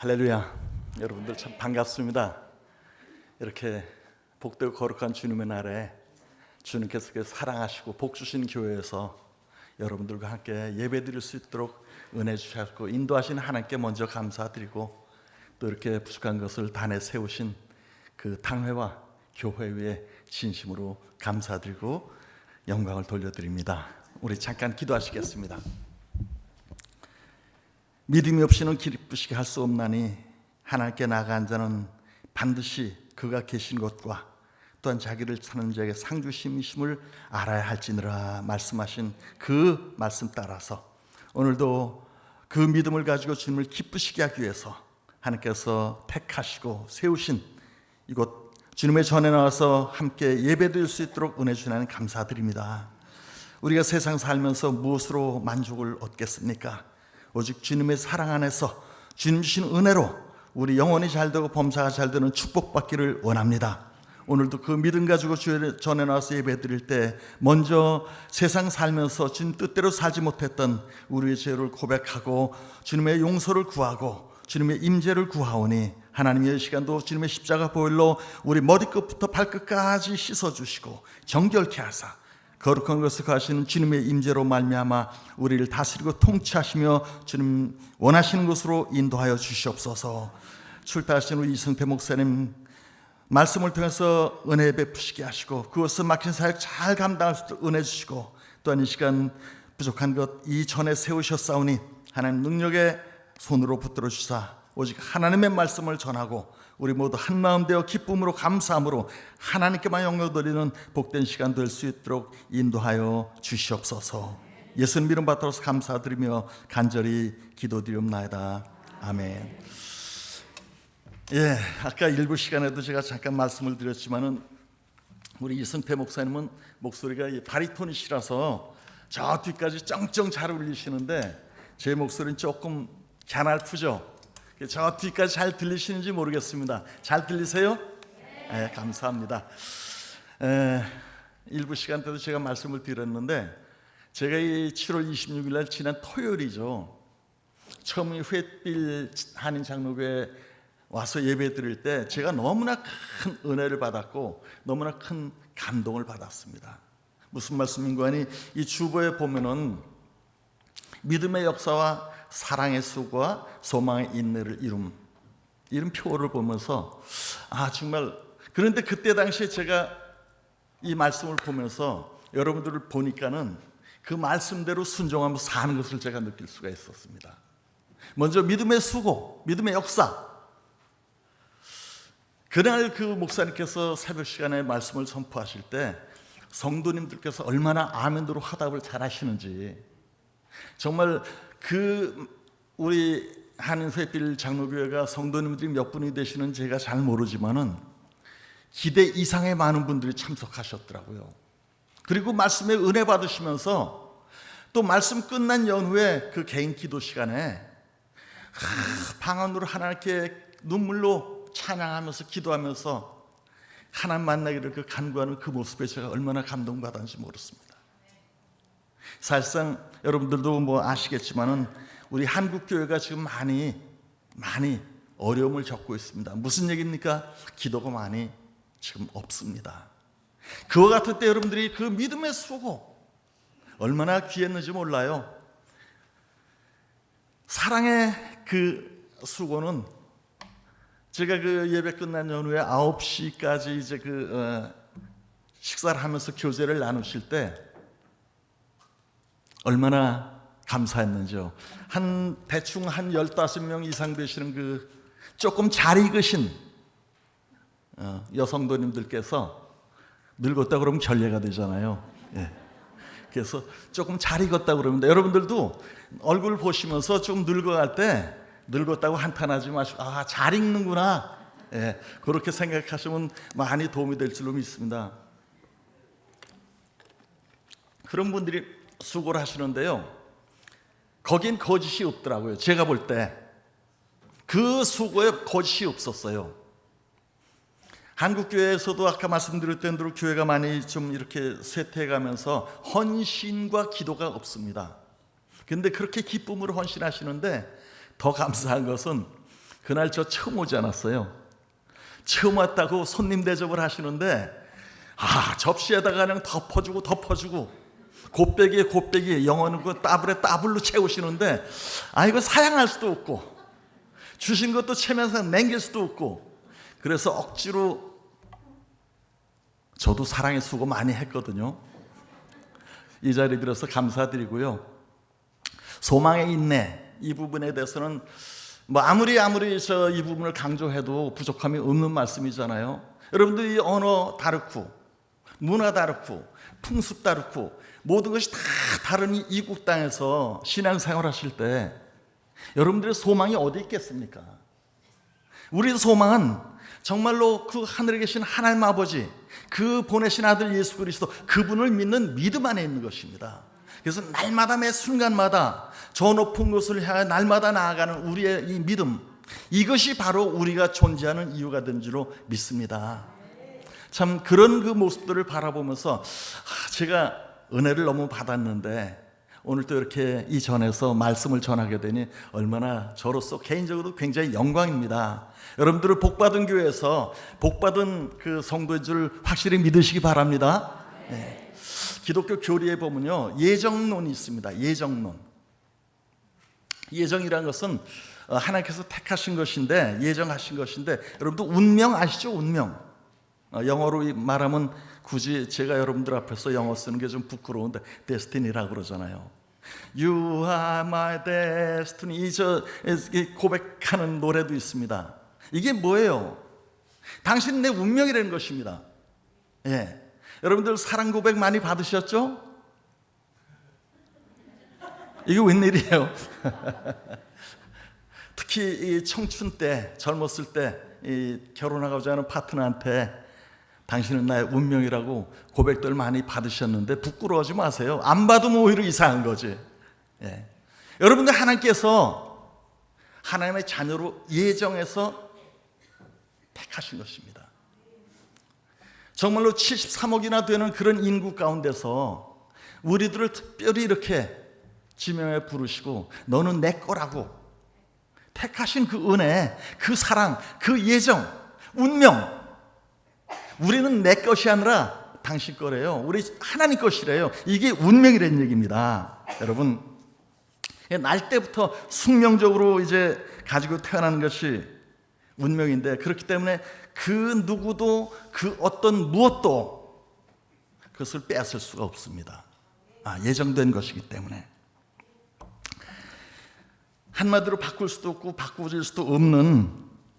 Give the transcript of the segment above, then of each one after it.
할렐루야. 여러분들 참 반갑습니다. 이렇게 복되고 거룩한 주님의 날에 주님께서 그 사랑하시고 복 주신 교회에서 여러분들과 함께 예배 드릴 수 있도록 은혜 주셨고 인도하신 하나님께 먼저 감사드리고 또 이렇게 부족한 것을 단에 세우신 그 당회와 교회 위에 진심으로 감사드리고 영광을 돌려드립니다. 우리 잠깐 기도하시겠습니다. 믿음이 없이는 기쁘시게 할 수 없나니 하나님께 나아간 자는 반드시 그가 계신 곳과 또한 자기를 찾는 자에게 상주심이심을 알아야 할지니라 말씀하신 그 말씀 따라서 오늘도 그 믿음을 가지고 주님을 기쁘시게 하기 위해서 하나님께서 택하시고 세우신 이곳 주님의 전에 나와서 함께 예배드릴 수 있도록 은혜 주시는 감사드립니다. 우리가 세상 살면서 무엇으로 만족을 얻겠습니까? 오직 주님의 사랑 안에서 주님 주신 은혜로 우리 영혼이 잘 되고 범사가 잘 되는 축복받기를 원합니다. 오늘도 그 믿음 가지고 전에 나와서 예배 드릴 때 먼저 세상 살면서 주님 뜻대로 살지 못했던 우리의 죄를 고백하고 주님의 용서를 구하고 주님의 임재를 구하오니 하나님의 시간도 주님의 십자가 보혈로 우리 머리끝부터 발끝까지 씻어 주시고 정결케 하사 거룩한 것을 가시는 주님의 임재로 말미암아 우리를 다스리고 통치하시며 주님 원하시는 것으로 인도하여 주시옵소서. 출타하신 우리 이승태 목사님 말씀을 통해서 은혜 베푸시게 하시고 그것을 막힌 사역 잘 감당할 수 있도록 은혜 주시고 또한 이 시간 부족한 것 이전에 세우셨사오니 하나님 능력의 손으로 붙들어 주사 오직 하나님의 말씀을 전하고 우리 모두 한 마음 되어 기쁨으로 감사함으로 하나님께만 영광 돌리는 복된 시간 될 수 있도록 인도하여 주시옵소서. 예수님 이름 받들어서 감사드리며 간절히 기도드리옵나이다. 아멘. 예, 아까 일부 시간에도 제가 잠깐 말씀을 드렸지만은 우리 이승태 목사님은 목소리가 이 바리톤이시라서 저 뒤까지 쩡쩡 잘 울리시는데 제 목소리는 조금 갸날프죠. 저 뒤까지 잘 들리시는지 모르겠습니다. 잘 들리세요? 네, 감사합니다. 에, 일부 시간 때도 제가 말씀을 드렸는데 제가 이 7월 26일 날 지난 토요일이죠. 처음 이 횃빌 한인 장로교회 와서 예배 드릴 때 제가 너무나 큰 은혜를 받았고 너무나 큰 감동을 받았습니다. 무슨 말씀인가 하니 이 주보에 보면은 믿음의 역사와 사랑의 수고와 소망의 인내를 이룸 이런 표를 보면서 아 정말 그런데 그때 당시에 제가 이 말씀을 보면서 여러분들을 보니까는 그 말씀대로 순종하면서 사는 것을 제가 느낄 수가 있었습니다. 먼저 믿음의 수고, 믿음의 역사. 그날 그 목사님께서 새벽 시간에 말씀을 선포하실 때 성도님들께서 얼마나 아멘으로 화답을 잘 하시는지 정말 그 우리 한인 회필 장로교회가 성도님들이 몇 분이 되시는 제가 잘 모르지만은 기대 이상의 많은 분들이 참석하셨더라고요. 그리고 말씀에 은혜 받으시면서 또 말씀 끝난 연후에 그 개인 기도 시간에 방언으로 하나님께 눈물로 찬양하면서 기도하면서 하나님 만나기를 그 간구하는 그 모습에 제가 얼마나 감동받았는지 모르겠습니다. 사실상 여러분들도 뭐 아시겠지만은 우리 한국 교회가 지금 많이 많이 어려움을 겪고 있습니다. 무슨 얘기입니까? 기도가 많이 지금 없습니다. 그와 같을 때 여러분들이 그 믿음의 수고 얼마나 귀했는지 몰라요. 사랑의 그 수고는 제가 그 예배 끝난 연후에 9시까지 이제 그 어, 식사를 하면서 교제를 나누실 때 얼마나 감사했는지요. 한 대충 한 15명 이상 되시는 그 조금 잘 익으신 어, 여성도님들께서 늙었다 그러면 결례가 되잖아요. 예. 그래서 조금 잘 익었다 그러면 여러분들도 얼굴 보시면서 좀 늙어갈 때 늙었다고 한탄하지 마시고 아잘 읽는구나 예, 그렇게 생각하시면 많이 도움이 될 줄로 믿습니다. 그런 분들이 수고를 하시는데요. 거긴 거짓이 없더라고요. 제가 볼 때 그 수고에 거짓이 없었어요. 한국 교회에서도 아까 말씀드렸던 대로 교회가 많이 좀 이렇게 쇠퇴해가면서 헌신과 기도가 없습니다. 근데 그렇게 기쁨으로 헌신하시는데 더 감사한 것은 그날 저 처음 오지 않았어요. 처음 왔다고 손님 대접을 하시는데 아 접시에다가 그냥 덮어주고 덮어주고 곱빼기에 곱빼기 영어는 그 따블에 따블로 채우시는데 아 이거 사양할 수도 없고 주신 것도 채면서 남길 수도 없고 그래서 억지로 저도 사랑의 수고 많이 했거든요. 이 자리 들어서 감사드리고요. 소망의 인내 이 부분에 대해서는 뭐 아무리 아무리 저 이 부분을 강조해도 부족함이 없는 말씀이잖아요. 여러분들 이 언어 다르고 문화 다르고 풍습 다르고 모든 것이 다 다른 이 이국 땅에서 신앙생활 하실 때 여러분들의 소망이 어디 있겠습니까? 우리 소망은 정말로 그 하늘에 계신 하나님 아버지 그 보내신 아들 예수 그리스도 그분을 믿는 믿음 안에 있는 것입니다. 그래서 날마다 매 순간마다 저 높은 곳을 향해 날마다 나아가는 우리의 이 믿음 이것이 바로 우리가 존재하는 이유가 된 줄로 믿습니다. 참 그런 그 모습들을 바라보면서 아, 제가 은혜를 너무 받았는데 오늘 또 이렇게 이 전에서 말씀을 전하게 되니 얼마나 저로서 개인적으로 굉장히 영광입니다. 여러분들은 복받은 교회에서 복받은 그 성도인 줄 확실히 믿으시기 바랍니다. 네. 기독교 교리에 보면요 예정론이 있습니다. 예정론. 예정이라는 것은 어, 하나님께서 택하신 것인데 예정하신 것인데 여러분도 운명 아시죠? 운명. 어, 영어로 말하면 굳이 제가 여러분들 앞에서 영어 쓰는 게 좀 부끄러운데 데스티니라고 그러잖아요. You are my destiny. 이저 고백하는 노래도 있습니다. 이게 뭐예요? 당신 내 운명이라는 것입니다. 예. 여러분들 사랑 고백 많이 받으셨죠? 이게 웬일이에요? 특히 이 청춘 때, 젊었을 때, 이 결혼하고자 하는 파트너한테 당신은 나의 운명이라고 고백들 많이 받으셨는데 부끄러워하지 마세요. 안 받으면 오히려 이상한 거지. 예. 여러분들 하나님께서 하나님의 자녀로 예정해서 택하신 것입니다. 정말로 73억이나 되는 그런 인구 가운데서 우리들을 특별히 이렇게 지명해 부르시고 너는 내 거라고 택하신 그 은혜, 그 사랑, 그 예정, 운명 우리는 내 것이 아니라 당신 거래요. 우리 하나님 것이래요. 이게 운명이라는 얘기입니다. 여러분, 날 때부터 숙명적으로 이제 가지고 태어나는 것이 운명인데 그렇기 때문에 그 누구도 그 어떤 무엇도 그것을 빼앗을 수가 없습니다. 아, 예정된 것이기 때문에. 한마디로 바꿀 수도 없고 바꾸질 수도 없는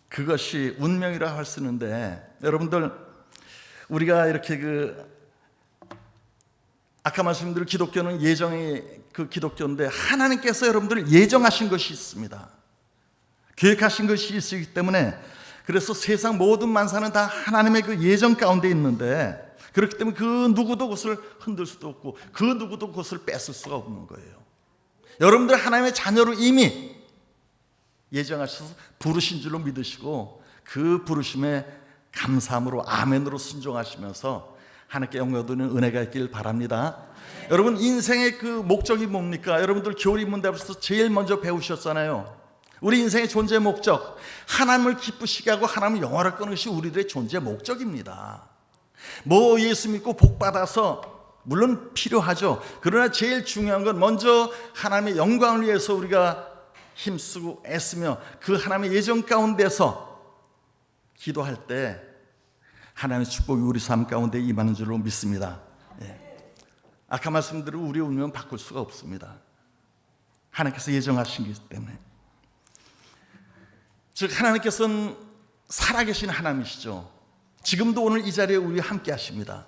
그것이 운명이라 할 수 있는데 여러분들 우리가 이렇게 그 아까 말씀드린 기독교는 예정의 그 기독교인데 하나님께서 여러분들을 예정하신 것이 있습니다. 계획하신 것이 있기 때문에 그래서 세상 모든 만사는 다 하나님의 그 예정 가운데 있는데 그렇기 때문에 그 누구도 그것을 흔들 수도 없고 그 누구도 그것을 뺏을 수가 없는 거예요. 여러분들 하나님의 자녀로 이미 예정하셔서 부르신 줄로 믿으시고 그 부르심에 감사함으로 아멘으로 순종하시면서 하나님께 영광도는 은혜가 있길 바랍니다. 여러분 인생의 그 목적이 뭡니까? 여러분들 교리 입문 때부터 제일 먼저 배우셨잖아요. 우리 인생의 존재 목적 하나님을 기쁘시게 하고 하나님을 영화를 끄는 것이 우리들의 존재 목적입니다. 뭐 예수 믿고 복 받아서 물론 필요하죠. 그러나 제일 중요한 건 먼저 하나님의 영광을 위해서 우리가 힘쓰고 애쓰며 그 하나님의 예정 가운데서 기도할 때 하나님의 축복이 우리 삶 가운데 임하는 줄로 믿습니다. 예. 아까 말씀드린 우리 운명 바꿀 수가 없습니다. 하나님께서 예정하신 것이기 때문에. 즉 하나님께서는 살아계신 하나님이시죠. 지금도 오늘 이 자리에 우리 함께 하십니다.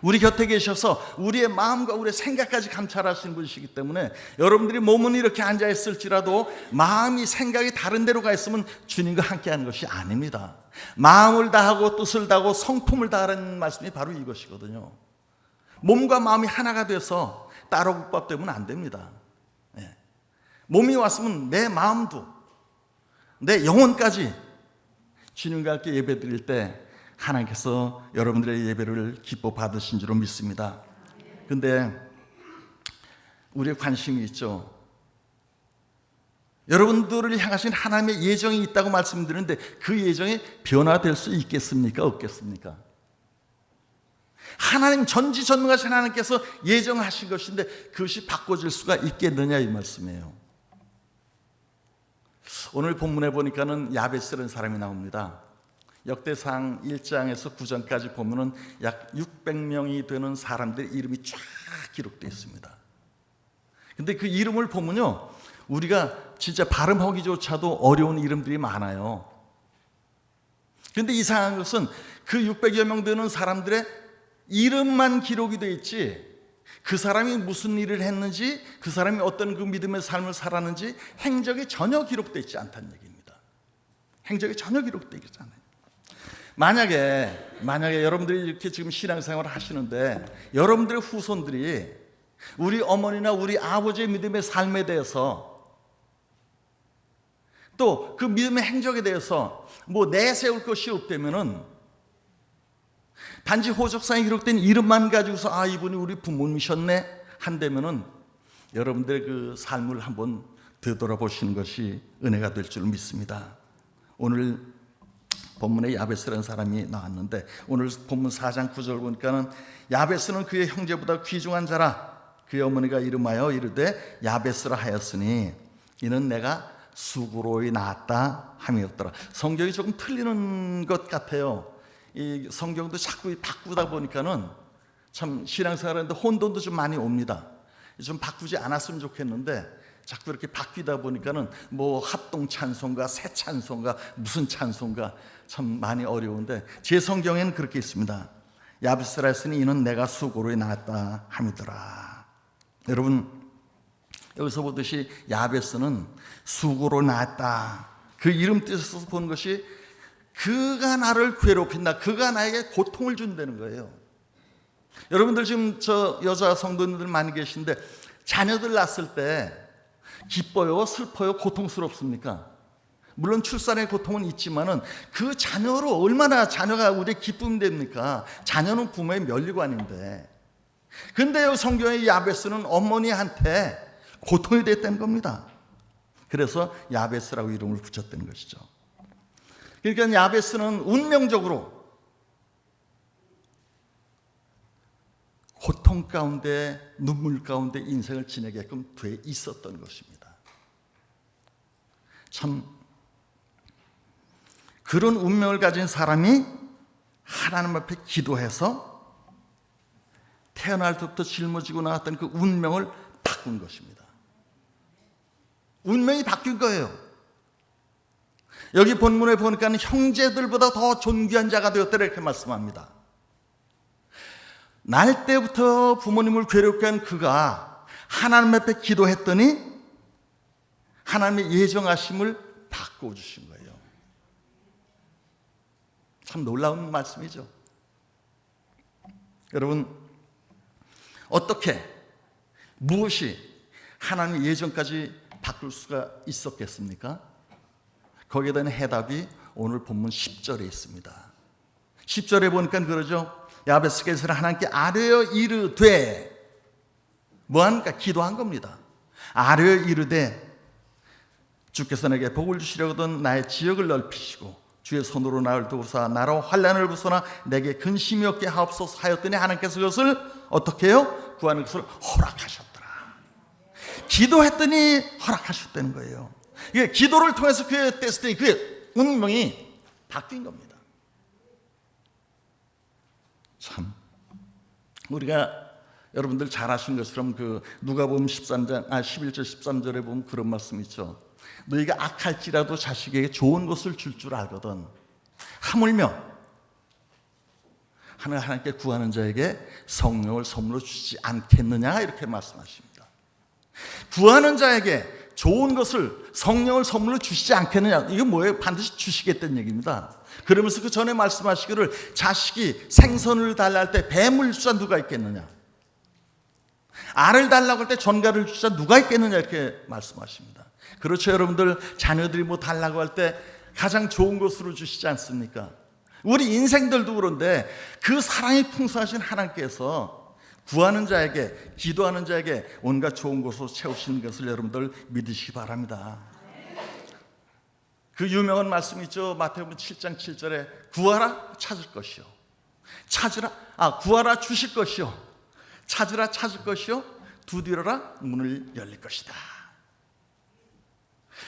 우리 곁에 계셔서 우리의 마음과 우리의 생각까지 감찰하시는 분이시기 때문에 여러분들이 몸은 이렇게 앉아 있을지라도 마음이 생각이 다른 데로 가 있으면 주님과 함께 하는 것이 아닙니다. 마음을 다하고 뜻을 다하고 성품을 다하는 말씀이 바로 이것이거든요. 몸과 마음이 하나가 돼서 따로 국밥 되면 안 됩니다. 네. 몸이 왔으면 내 마음도 내 영혼까지 주님과 함께 예배 드릴 때 하나님께서 여러분들의 예배를 기뻐 받으신 줄로 믿습니다. 근데 우리의 관심이 있죠. 여러분들을 향하신 하나님의 예정이 있다고 말씀드리는데 그 예정이 변화될 수 있겠습니까? 없겠습니까? 하나님 전지전능하신 하나님께서 예정하신 것인데 그것이 바꿔질 수가 있겠느냐 이 말씀이에요. 오늘 본문에 보니까는 야베스라는 사람이 나옵니다. 역대상 1장에서 9장까지 보면은 약 600명이 되는 사람들의 이름이 쫙 기록되어 있습니다. 근데 그 이름을 보면요. 우리가 진짜 발음하기조차도 어려운 이름들이 많아요. 근데 이상한 것은 그 600여 명 되는 사람들의 이름만 기록이 되어 있지 그 사람이 무슨 일을 했는지 그 사람이 어떤 그 믿음의 삶을 살았는지 행적이 전혀 기록되어 있지 않다는 얘기입니다. 행적이 전혀 기록되어 있지 않아요. 만약에 만약에 여러분들이 이렇게 지금 신앙생활을 하시는데 여러분들의 후손들이 우리 어머니나 우리 아버지의 믿음의 삶에 대해서 또 그 믿음의 행적에 대해서 뭐 내세울 것이 없다면은 단지 호적상에 기록된 이름만 가지고서 아 이분이 우리 부모님이셨네 한다면은 여러분들의 그 삶을 한번 되돌아보시는 것이 은혜가 될 줄 믿습니다. 오늘 본문에 야베스라는 사람이 나왔는데 오늘 본문 4장 9절 보니까는 야베스는 그의 형제보다 귀중한 자라 그의 어머니가 이름하여 이르되 야베스라 하였으니 이는 내가 수구로이 낳았다 함이었더라. 성경이 조금 틀리는 것 같아요. 이 성경도 자꾸 바꾸다 보니까는 참 신앙생활하는데 혼돈도 좀 많이 옵니다. 좀 바꾸지 않았으면 좋겠는데 자꾸 이렇게 바뀌다 보니까는 뭐 합동 찬송가, 새 찬송가, 무슨 찬송가 참 많이 어려운데 제 성경에는 그렇게 있습니다. 야브스라스니 이는 내가 수고로 낳았다 함이더라. 여러분 여기서 보듯이 야베스는 수고로 낳았다. 그 이름 뜻에서 보는 것이 그가 나를 괴롭힌다. 그가 나에게 고통을 준다는 거예요. 여러분들 지금 저 여자 성도님들 많이 계신데 자녀들 낳았을 때 기뻐요, 슬퍼요, 고통스럽습니까? 물론 출산의 고통은 있지만은 그 자녀로 얼마나 자녀가 우리의 기쁨이 됩니까? 자녀는 부모의 면류관인데. 근데요, 성경의 야베스는 어머니한테 고통이 됐다는 겁니다. 그래서 야베스라고 이름을 붙였다는 것이죠. 그러니까 야베스는 운명적으로 고통 가운데 눈물 가운데 인생을 지내게끔 돼 있었던 것입니다. 참 그런 운명을 가진 사람이 하나님 앞에 기도해서 태어날 때부터 짊어지고 나왔던 그 운명을 바꾼 것입니다. 운명이 바뀐 거예요. 여기 본문에 보니까 형제들보다 더 존귀한 자가 되었다 이렇게 말씀합니다. 날 때부터 부모님을 괴롭게 한 그가 하나님 앞에 기도했더니 하나님의 예정하심을 바꿔 주신 거예요. 참 놀라운 말씀이죠. 여러분, 어떻게, 무엇이 하나님의 예정까지 바꿀 수가 있었겠습니까? 거기에 대한 해답이 오늘 본문 10절에 있습니다. 10절에 보니까 그러죠. 야베스께서는 하나님께 아뢰어 이르되 뭐하니까 기도한 겁니다. 아뢰어 이르되 주께서 내게 복을 주시려거든 나의 지역을 넓히시고 주의 손으로 나를 도우사 나로 환란을 부서나 내게 근심이 없게 하옵소서 하였더니 하나님께서 그것을 어떻게 해요? 구하는 것을 허락하셨더라. 기도했더니 허락하셨다는 거예요. 이게 기도를 통해서 데스티니 그의 운명이 바뀐 겁니다. 참 우리가 여러분들 잘 아시는 것처럼 그 누가복음 13장 아 11절 13절에 보면 그런 말씀 있죠. 너희가 악할지라도 자식에게 좋은 것을 줄줄 알거든. 하물며 하나 하나님께 구하는 자에게 성령을 선물로 주지 않겠느냐 이렇게 말씀하십니다. 구하는 자에게 좋은 것을 성령을 선물로 주시지 않겠느냐 이게 뭐예요? 반드시 주시겠다는 얘기입니다. 그러면서 그 전에 말씀하시기를 자식이 생선을 달랄 때 뱀을 주자 누가 있겠느냐? 알을 달라고 할 때 전갈을 주자 누가 있겠느냐 이렇게 말씀하십니다. 그렇죠 여러분들 자녀들이 뭐 달라고 할 때 가장 좋은 것으로 주시지 않습니까? 우리 인생들도 그런데 그 사랑이 풍성하신 하나님께서 구하는 자에게 기도하는 자에게 온갖 좋은 것으로 채우시는 것을 여러분들 믿으시기 바랍니다. 그 유명한 말씀 있죠. 마태복음 7장 7절에 구하라 찾을 것이요. 찾으라 아 구하라 주실 것이요. 찾으라 찾을 것이요. 두드려라 문을 열릴 것이다.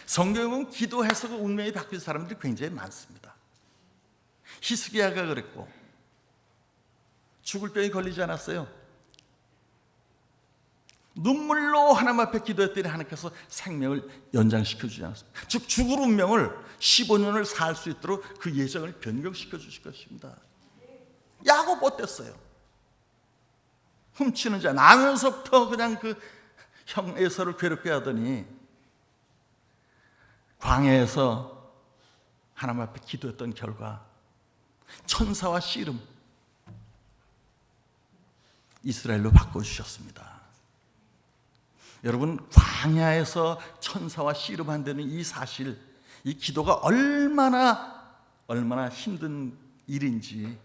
성경은 기도해서 그 운명이 바뀐 사람들이 굉장히 많습니다. 히스기야가 그랬고 죽을 병이 걸리지 않았어요. 눈물로 하나님 앞에 기도했더니 하나님께서 생명을 연장시켜 주지 않았습니다. 즉 죽을 운명을 15년을 살 수 있도록 그 예정을 변경시켜 주실 것입니다. 야곱 어땠어요? 훔치는 자 나면서부터 그냥 그 형 에서를 괴롭게 하더니 광야에서 하나님 앞에 기도했던 결과 천사와 씨름 이스라엘로 바꿔 주셨습니다. 여러분 광야에서 천사와 씨름한다는 이 사실, 이 기도가 얼마나 얼마나 힘든 일인지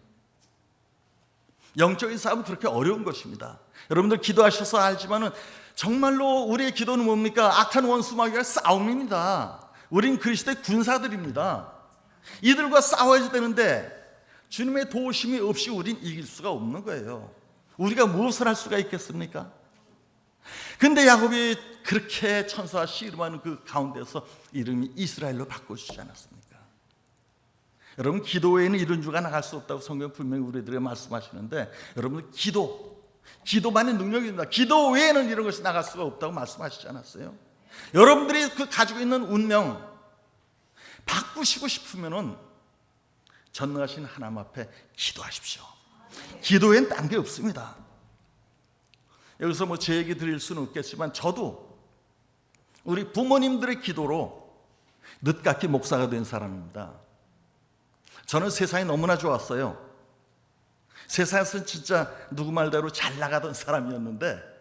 영적인 싸움은 그렇게 어려운 것입니다. 여러분들 기도하셔서 알지만은 정말로 우리의 기도는 뭡니까? 악한 원수 마귀와 싸움입니다. 우린 그리스도의 군사들입니다. 이들과 싸워야 되는데 주님의 도우심이 없이 우린 이길 수가 없는 거예요. 우리가 무엇을 할 수가 있겠습니까? 근데 야곱이 그렇게 천사와 씨름하는 그 가운데서 이름이 이스라엘로 바꿔주지 않았습니까? 여러분 기도 외에는 이런 주가 나갈 수 없다고 성경 분명히 우리들에게 말씀하시는데 여러분 기도 기도만의 능력입니다. 기도 외에는 이런 것이 나갈 수가 없다고 말씀하시지 않았어요? 여러분들이 그 가지고 있는 운명 바꾸시고 싶으면은 전능하신 하나님 앞에 기도하십시오. 기도엔 딴 게 없습니다. 여기서 뭐 제 얘기 드릴 수는 없겠지만 저도 우리 부모님들의 기도로 늦깎이 목사가 된 사람입니다. 저는 세상이 너무나 좋았어요. 세상에서 진짜 누구 말대로 잘 나가던 사람이었는데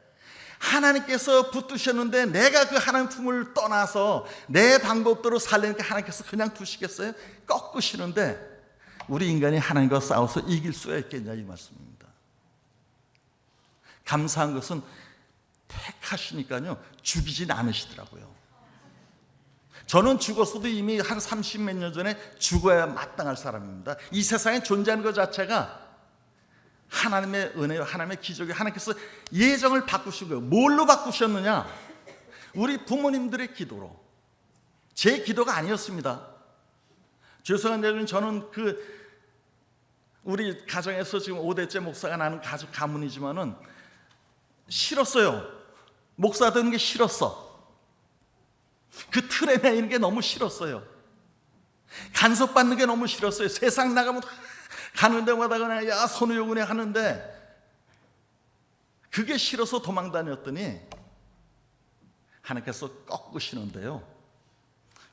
하나님께서 붙드셨는데 내가 그 하나님 품을 떠나서 내 방법대로 살려니까 하나님께서 그냥 두시겠어요? 꺾으시는데 우리 인간이 하나님과 싸워서 이길 수가 있겠냐 이 말씀입니다. 감사한 것은 택하시니까요 죽이진 않으시더라고요. 저는 죽었어도 이미 한 30 몇 년 전에 죽어야 마땅할 사람입니다. 이 세상에 존재하는 것 자체가 하나님의 은혜요, 하나님의 기적이 하나님께서 예정을 바꾸신 거예요. 뭘로 바꾸셨느냐? 우리 부모님들의 기도로. 제 기도가 아니었습니다. 죄송한 얘기는 저는 그 우리 가정에서 지금 5대째 목사가 나는 가족 가문이지만은 싫었어요. 목사 되는 게 싫었어. 그 틀에 매이는 게 너무 싫었어요. 간섭받는 게 너무 싫었어요. 세상 나가면 가는 데마다 그냥 야 선우요군에 하는데 그게 싫어서 도망 다녔더니 하나님께서 꺾으시는데요.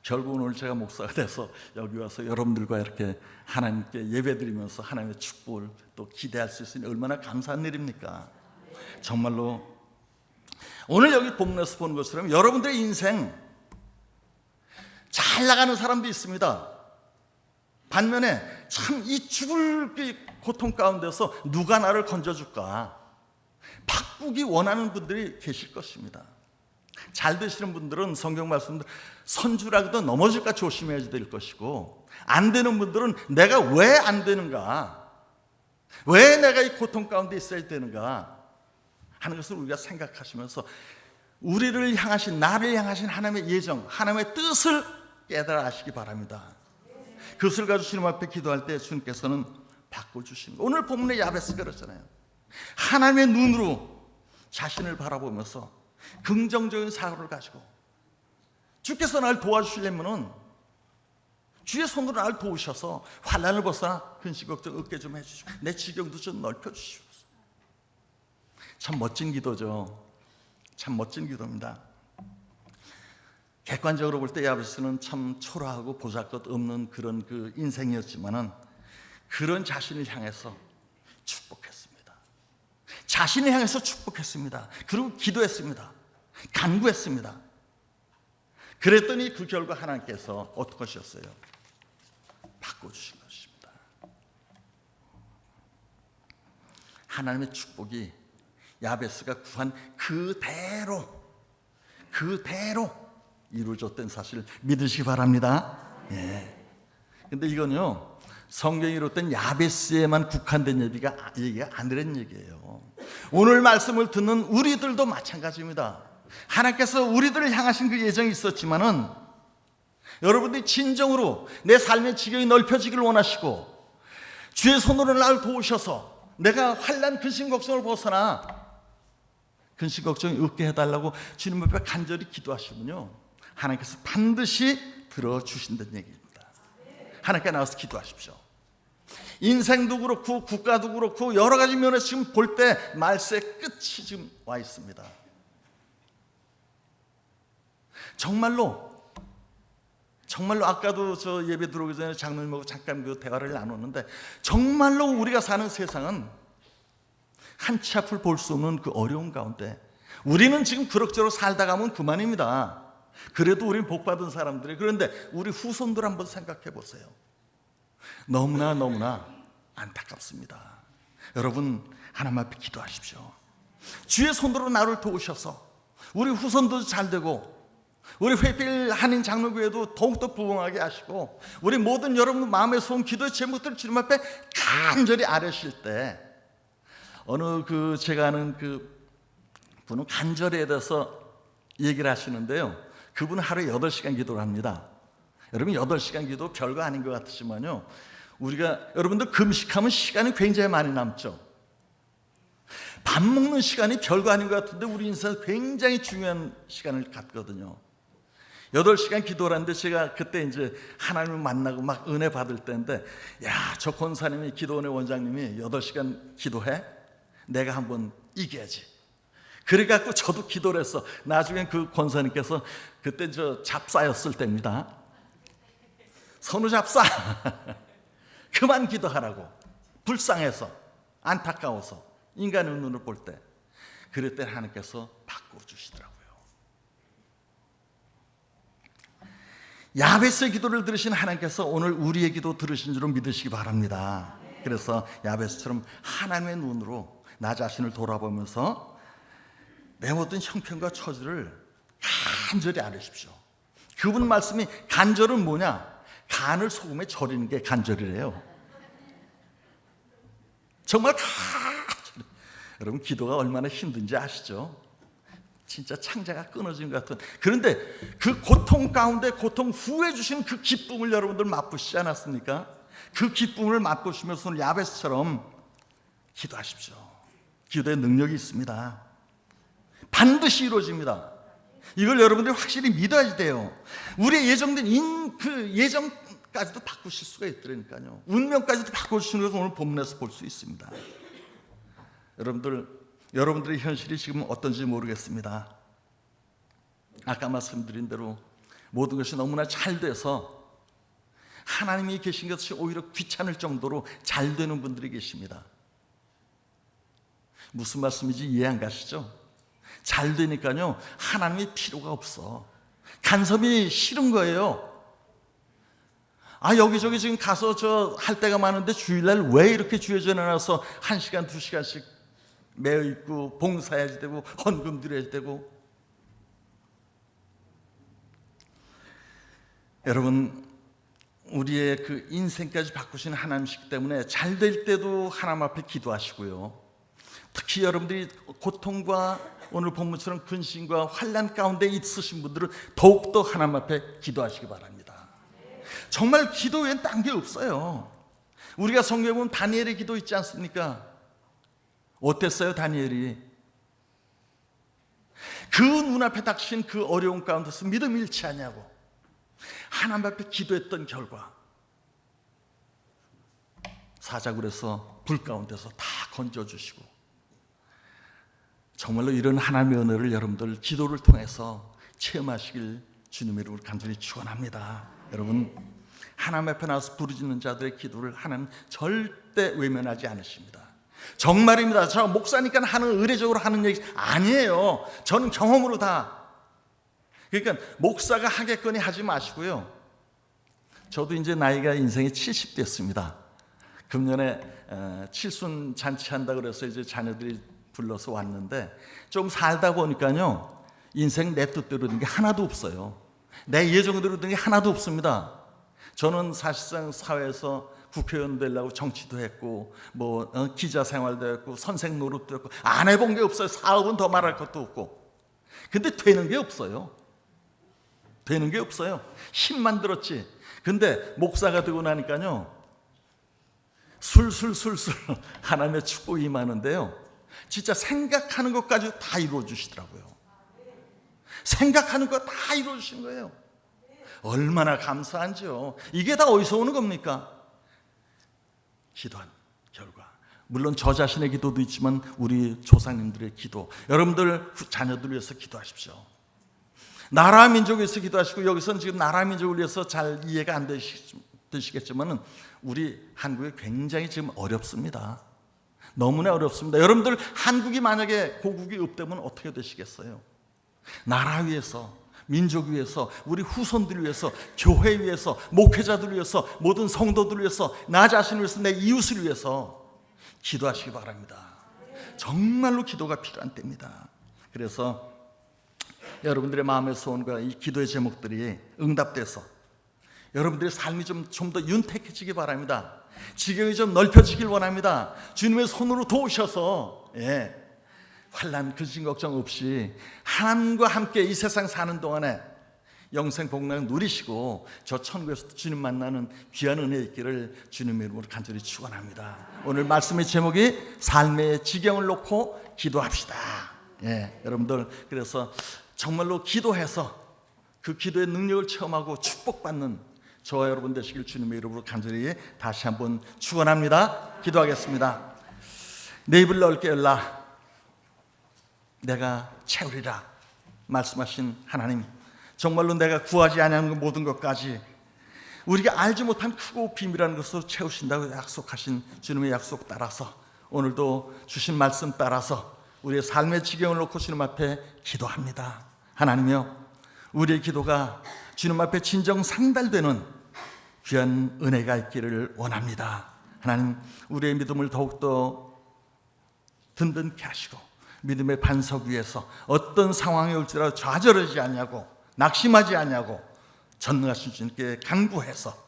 결국은 오늘 제가 목사가 돼서 여기 와서 여러분들과 이렇게 하나님께 예배드리면서 하나님의 축복을 또 기대할 수 있으니 얼마나 감사한 일입니까? 정말로 오늘 여기 본문에서 보는 것처럼 여러분들의 인생 잘 나가는 사람도 있습니다. 반면에 참 이 죽을 고통 가운데서 누가 나를 건져줄까? 바꾸기 원하는 분들이 계실 것입니다. 잘 되시는 분들은 성경 말씀들 선주라고도 넘어질까 조심해야 될 것이고 안 되는 분들은 내가 왜 안 되는가? 왜 내가 이 고통 가운데 있어야 되는가? 하는 것을 우리가 생각하시면서 우리를 향하신 나를 향하신 하나님의 예정, 하나님의 뜻을 깨달아 아시기 바랍니다. 그것을 가지고 주님 앞에 기도할 때 주님께서는 바꿔 주시는 오늘 본문의 야베스가 그렇잖아요. 하나님의 눈으로 자신을 바라보면서 긍정적인 사고를 가지고 주께서 날 도와주시려면은 주의 손으로 날 도우셔서 환란을 벗어나 근심 걱정 없게 좀 해주시고 내 지경도 좀 넓혀주시옵소서. 참 멋진 기도죠. 참 멋진 기도입니다. 객관적으로 볼 때 야베스는 참 초라하고 보잘것 없는 그런 그 인생이었지만은 그런 자신을 향해서 축복했습니다. 자신을 향해서 축복했습니다. 그리고 기도했습니다. 간구했습니다. 그랬더니 그 결과 하나님께서 어떻게 하셨어요? 바꿔주신 것입니다. 하나님의 축복이 야베스가 구한 그대로 그대로 이루어졌던 사실 믿으시기 바랍니다. 근데 이건요 성경이 이뤘던 야베스에만 국한된 얘기가 얘기가 아니란 얘기예요. 오늘 말씀을 듣는 우리들도 마찬가지입니다. 하나님께서 우리들을 향하신 그 예정이 있었지만은 여러분들이 진정으로 내 삶의 지경이 넓혀지기를 원하시고 주의 손으로 나를 도우셔서 내가 환란 근심 걱정을 벗어나 근심 걱정이 없게 해달라고 주님 앞에 간절히 기도하시면요 하나님께서 반드시 들어주신다는 얘기입니다. 하나님께 나와서 기도하십시오. 인생도 그렇고 국가도 그렇고 여러 가지 면에서 지금 볼 때 말세 끝이 지금 와 있습니다. 정말로 정말로 아까도 저 예배 들어오기 전에 장로님하고 잠깐 그 대화를 나눴는데 정말로 우리가 사는 세상은 한치 앞을 볼 수 없는 그 어려운 가운데 우리는 지금 그럭저럭 살다 가면 그만입니다. 그래도 우리는 복 받은 사람들이 그런데 우리 후손들 한번 생각해 보세요. 너무나 너무나 안타깝습니다. 여러분 하나님 앞에 기도하십시오. 주의 손으로 나를 도우셔서 우리 후손도 잘 되고 우리 회필 한인 장로교회도 더욱더 부흥하게 하시고 우리 모든 여러분 마음의 소원 기도의 제목들 주님 앞에 간절히 아뢰실 때 어느 그 제가 아는 그 분은 간절에 대해서 얘기를 하시는데요. 그분은 하루에 8시간 기도를 합니다. 여러분 8시간 기도 별거 아닌 것 같으시만요. 우리가 여러분들 금식하면 시간이 굉장히 많이 남죠. 밥 먹는 시간이 별거 아닌 것 같은데 우리 인생에서 굉장히 중요한 시간을 갖거든요. 8시간 기도를 하는데 제가 그때 이제 하나님을 만나고 막 은혜 받을 때인데 야, 저 권사님이 기도원의 원장님이 8시간 기도해? 내가 한번 이겨야지. 그래갖고 저도 기도를 했어. 나중에 그 권사님께서 그때 저 잡사였을 때입니다. 선우 잡사. 그만 기도하라고. 불쌍해서, 안타까워서, 인간의 눈을 볼 때. 그럴 때 하나님께서 바꿔주시더라고요. 야베스의 기도를 들으신 하나님께서 오늘 우리의 기도 들으신 줄로 믿으시기 바랍니다. 그래서 야베스처럼 하나님의 눈으로 나 자신을 돌아보면서 내 모든 형편과 처지를 간절히 알으십시오. 그분 말씀이 간절은 뭐냐? 간을 소금에 절이는 게 간절이래요. 정말 간절. 여러분 기도가 얼마나 힘든지 아시죠? 진짜 창자가 끊어진 것 같은. 그런데 그 고통 가운데 고통 후에 주신 그 기쁨을 여러분들 맛보시지 않았습니까? 그 기쁨을 맛보시면서 야베스처럼 기도하십시오. 기도의 능력이 있습니다. 반드시 이루어집니다. 이걸 여러분들이 확실히 믿어야 돼요. 우리의 예정된 인 그 예정까지도 바꾸실 수가 있더라니까요. 운명까지도 바꾸시는 것을 오늘 본문에서 볼 수 있습니다. 여러분들 여러분들의 현실이 지금 어떤지 모르겠습니다. 아까 말씀드린 대로 모든 것이 너무나 잘 돼서 하나님이 계신 것이 오히려 귀찮을 정도로 잘 되는 분들이 계십니다. 무슨 말씀인지 이해 안 가시죠? 잘 되니까요, 하나님이 필요가 없어. 간섭이 싫은 거예요. 아, 여기저기 지금 가서 저 할 때가 많은데 주일날 왜 이렇게 주에 전해놔서 한 시간, 두 시간씩 매여 있고 봉사해야지 되고 헌금 드려야지 되고 여러분 우리의 그 인생까지 바꾸시는 하나님이시기 때문에 잘 될 때도 하나님 앞에 기도하시고요. 특히 여러분들이 고통과 오늘 본문처럼 근심과 환란 가운데 있으신 분들은 더욱더 하나님 앞에 기도하시기 바랍니다. 정말 기도 외엔 딴 게 없어요. 우리가 성경에 보면 다니엘의 기도 있지 않습니까? 어땠어요, 다니엘이? 그 눈앞에 닥친 그 어려운 가운데서 믿음 잃지 않냐고 하나님 앞에 기도했던 결과 사자굴에서 불 가운데서 다 건져주시고 정말로 이런 하나님의 은혜를 여러분들 기도를 통해서 체험하시길 주님의 이름으로 간절히 축원합니다. 여러분 하나님 앞에 나와서 부르짖는 자들의 기도를 하나님 절대 외면하지 않으십니다. 정말입니다. 저 목사니까 하는 의례적으로 하는 얘기 아니에요. 저는 경험으로 다. 그러니까 목사가 하겠거니 하지 마시고요. 저도 이제 나이가 인생이 70 됐습니다. 금년에 어, 칠순 잔치한다 그래서 이제 자녀들이 불러서 왔는데 좀 살다 보니까요 인생 내 뜻대로 된 게 하나도 없어요. 내 예정대로 된 게 하나도 없습니다. 저는 사실상 사회에서 국회의원 되려고 정치도 했고 뭐 어, 기자 생활도 했고 선생 노릇도 했고 안 해본 게 없어요. 사업은 더 말할 것도 없고. 근데 되는 게 없어요. 되는 게 없어요. 힘만 들었지. 근데 목사가 되고 나니까요. 술술술술 하나님의 축복이 임하는데요. 진짜 생각하는 것까지 다 이루어 주시더라고요. 생각하는 거 다 이루어 주신 거예요. 얼마나 감사한지요. 이게 다 어디서 오는 겁니까? 기도한 결과. 물론 저 자신의 기도도 있지만 우리 조상님들의 기도. 여러분들 자녀들 위해서 기도하십시오. 나라 민족을 위해서 기도하시고 여기서는 지금 나라 민족을 위해서 잘 이해가 안 되시겠지만은 우리 한국이 굉장히 지금 어렵습니다. 너무나 어렵습니다. 여러분들 한국이 만약에 고국이 없다면 어떻게 되시겠어요? 나라 위해서 민족 위해서 우리 후손들 위해서 교회 위해서 목회자들 위해서 모든 성도들 위해서 나 자신을 위해서 내 이웃을 위해서 기도하시기 바랍니다. 정말로 기도가 필요한 때입니다. 그래서 여러분들의 마음의 소원과 이 기도의 제목들이 응답돼서 여러분들의 삶이 좀 좀 더 윤택해지기 바랍니다. 지경이 좀 넓혀지길 원합니다. 주님의 손으로 도우셔서 예, 환란 근심 걱정 없이 하나님과 함께 이 세상 사는 동안에 영생 복락 누리시고 저 천국에서 주님 만나는 귀한 은혜 있기를 주님의 이름으로 간절히 축원합니다. 오늘 말씀의 제목이 삶의 지경을 놓고 기도합시다. 예, 여러분들 그래서 정말로 기도해서 그 기도의 능력을 체험하고 축복받는 저와 여러분 되시길 주님의 이름으로 간절히 다시 한번 축원합니다. 기도하겠습니다. 내 입을 넓게 열라. 내가 채우리라 말씀하신 하나님 정말로 내가 구하지 아니하는 모든 것까지 우리가 알지 못한 크고 비밀한 것으로 채우신다고 약속하신 주님의 약속 따라서 오늘도 주신 말씀 따라서 우리의 삶의 지경을 놓고 주님 앞에 기도합니다 하나님이여 우리의 기도가 주님 앞에 진정 상달되는 귀한 은혜가 있기를 원합니다. 하나님 우리의 믿음을 더욱더 든든케 하시고 믿음의 반석 위에서 어떤 상황이 올지라도 좌절하지 않냐고 낙심하지 않냐고 전능하신 주님께 강구해서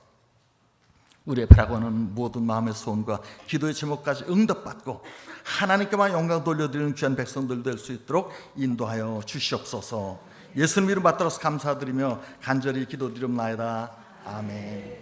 우리의 바라고는 모든 마음의 소원과 기도의 제목까지 응답받고 하나님께만 영광 돌려드리는 귀한 백성들 될 수 있도록 인도하여 주시옵소서. 예수님 이름 받들어서 감사드리며 간절히 기도드리옵나이다. 아멘